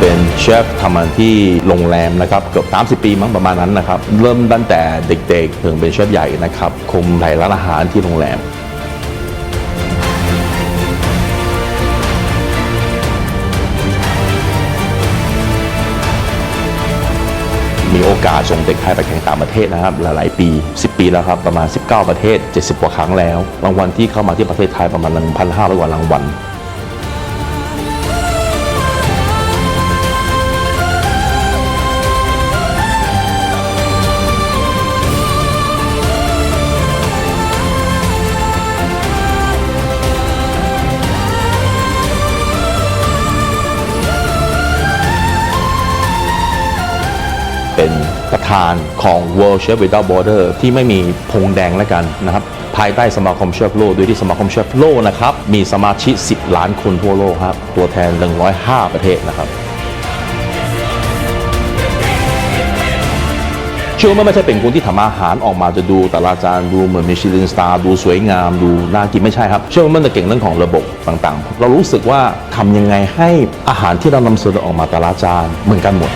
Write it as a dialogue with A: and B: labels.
A: เป็นเชฟทำงานที่โรงแรมนะครับเกือบ30 ปีมั้งประมาณนั้นนะครับ เริ่มตั้งแต่เด็กๆ ถึงเป็นเชฟใหญ่นะครับคุมหลายร้านอาหารที่โรงแรมมีโอกาสส่งเด็กไทยไปแข่งต่างประเทศนะครับ หลาย ๆ ปี 10 ปีแล้วครับ ประมาณ 19 ประเทศ 70 กว่าครั้งแล้ว รางวัลที่เข้ามาที่ประเทศไทยประมาณ 1,500 กว่ารางวัล ประธานของ World Chef Without Border ที่ไม่มีพงแดงแล้วกันนะครับ ภายใต้สมาคมเชฟโลกโดยที่สมาคมเชฟโลกนะครับ มีสมาชิก 10 ล้านคนทั่วโลกครับ ตัวแทน 105 ประเทศนะครับเชื่อว่าไม่ใช่เป็นคนที่ทำอาหารออกมาจะดูแต่ละจานดูเหมือนมิชลินสตาร์ดูสวยงามดูน่ากินไม่ใช่ครับ เชื่อว่ามันจะเก่งเรื่องของระบบต่างๆ เรารู้สึกว่าทำยังไงให้อาหารที่เรานำเสนอออกมาแต่ละจานเหมือนกันหมด